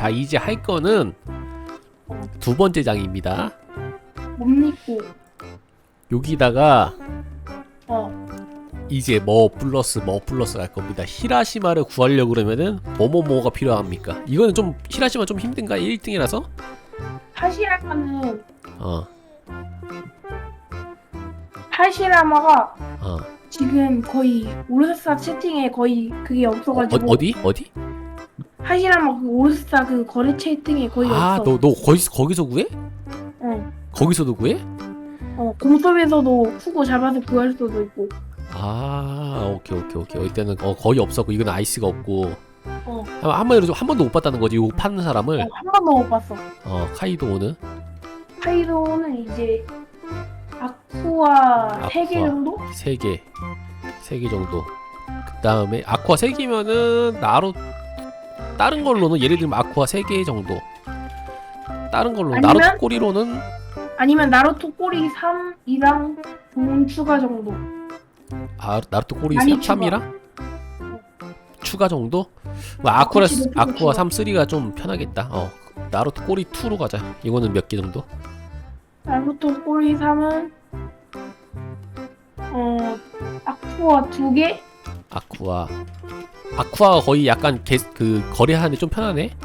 자 이제 할 거는 두 번째 장입니다. 뭡니까? 여기다가 어. 이제 뭐 플러스 뭐 플러스 갈 겁니다. 히라시마를 구하려고 그러면은 뭐뭐뭐가 필요합니까? 이거는 좀 히라시마 좀 힘든가? 1등이라서? 하시라마는 어, 하시라마가 어. 지금 거의 오르사 채팅에 거의 그게 어, 없어가지고 어 디? 어디? 하시라마 그 오르사 그 거래 채팅에 거의 아, 없어. 너, 너 거기서, 거기서 구해? 어. 거기서도 구해? 어. 공섭에서도 후고 잡아서 구할 수도 있고. 아, 오케이, 오케이, 오케이. 이때는 어, 거의 없었고, 이건 아이스가 없고. 어. 한, 한 번도, 한 번도 못 봤다는 거지, 이거 파는 사람을. 어, 한 번도 못 봤어. 어, 카이도 오는. 카이도는 이제 아쿠아 세 개 아쿠아. 정도? 세 개, 세 개 정도. 그 다음에 아쿠아 세 개면은 나로 다른 걸로는 예를 들면 아쿠아 세개 정도. 다른 걸로 아니면? 나루토 꼬리로는 아니면 나루토 꼬리 3이랑 돈 추가 정도. 아 나루토 꼬리 많이 3, 추가. 3이랑 추가 정도? 뭐 아쿠아 그치, 높이 아쿠아 추가. 3, 3가 좀 편하겠다. 어 나루토 꼬리 2로 가자. 이거는 몇 개 정도? 나루토 꼬리 3은 어 아쿠아 두 개? 아쿠아 아쿠아가 거의 약간 개, 그 거래하는데 좀 편하네.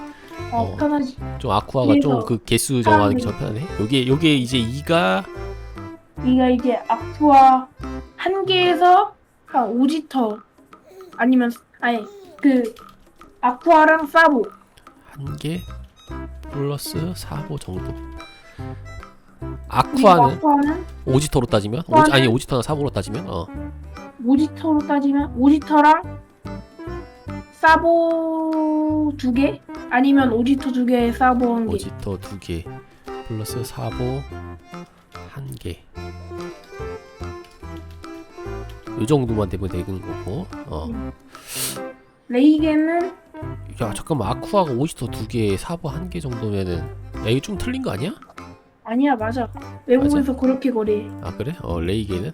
어, 어. 편하지. 좀 아쿠아가 좀 그래서 그 개수 정하는 게 좀 편하네. 요게 요게 이제 2가 이가 이제 아쿠아 한 개에서 한 5지터 아니면 아니 그 아쿠아랑 사보 한개 플러스 4보 정도. 아쿠아는 아쿠아는 오지터로 따지면 오지? 아니 오지터나 4보로 따지면 어 5지터로 따지면 5지터랑 사보 두 개? 아니면 5지터 두 개에 사보 한 개. 오지터 두 개 플러스 4보 한 개. 요 정도만 되면 되는 거고. 어. 레이겐은 야 잠깐만 아쿠아가 오지터 두 개, 4보 한 개 정도면은 야 이거 좀 틀린 거 아니야? 아니야 맞아. 외국에서 그렇게 거래해. 아 그래? 어 레이게는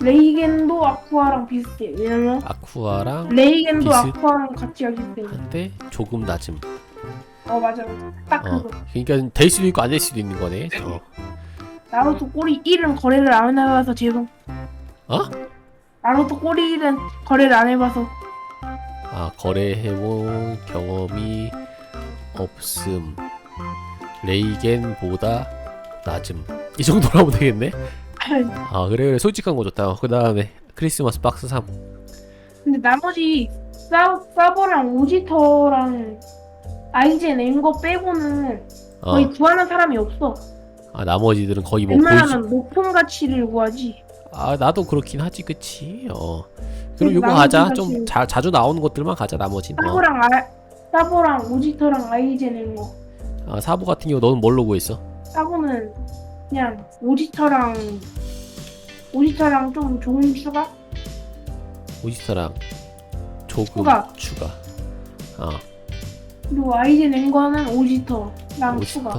레이겐도 아쿠아랑 비슷해. 왜냐면 아쿠아랑 레이겐도 비슷? 아쿠아랑 같이 하기 때문에. 한데 조금 낮음. 어 맞아 맞아. 딱 어. 그거. 그러니까 될 수도 있고 안 될 수도 있는 거네. 어. 나루토 꼬리 1은 거래를 안 해봐서 죄송. 어? 나루토 꼬리 1은 거래를 안 해봐서. 아 거래해본 경험이 없음 레이겐보다 낮음 이 정도로 하면 되겠네 아 그래 그래 솔직한 거 좋다 그 다음에 크리스마스 박스 3 근데 나머지 사, 사버랑 오지터랑 아이젠 낸거 빼고는 어. 거의 구하는 사람이 없어. 아 나머지들은 거의 뭐 보이지 웬만하면 높은 가치를 구하지. 아 나도 그렇긴 하지 그치 어 그럼 근데 요거 나머지 가자 사실- 좀 자, 자주 나오는 것들만 가자 나머지는 어. 사버랑 아, 사버랑 오지터랑 아이젠 낸거. 아 사보 같은 경우 너는 뭘로 구했어? 사고는 그냥 오지터랑 오지터랑 좀 좋은 추가? 오지스타랑 조금 추가. 추가 어 그리고 아이젠 낸 거는 오지터랑 오지스타 추가.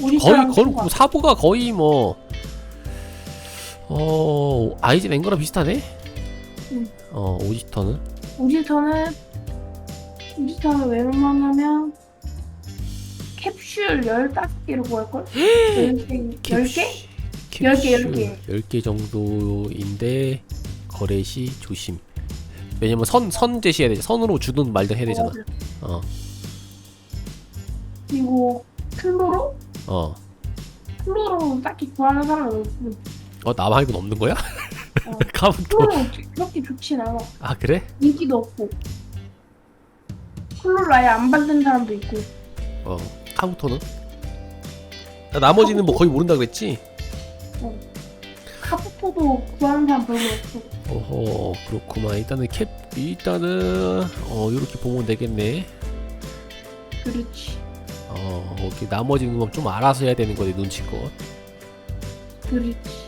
거의 거의 추가. 뭐 사보가 거의 뭐 어, 아이젠 앵거랑 비슷하네? 응. 어, 오지터는? 오지터는 오지터는 웬만하면 캡슐 15개로 구할걸? 10개? 10개? 열 개, 열 개. 10개 정도인데, 거래 시 조심. 왜냐면 선, 선 제시해야 되지. 선으로 주든 말든 해야 되잖아. 어, 그리고 클로로? 어. 클로로 딱히 구하는 사람은 없고 어, 나 말고는 없는 거야? 어. 가면 또. 클로로 그렇게 좋진 않아 아, 그래? 인기도 없고 클로로 아예 안 받는 사람도 있고 어. 카부토는? 나 나머지는 뭐 거의 모른다 그랬지? 카푸토도 구하는 사람 별로 없고 어허, 그렇구만. 일단은 캡, 일단은, 어, 요렇게 보면 되겠네. 그렇지 어, 오케이. 나머지는 좀 알아서 해야 되는 거네, 눈치껏. 그렇지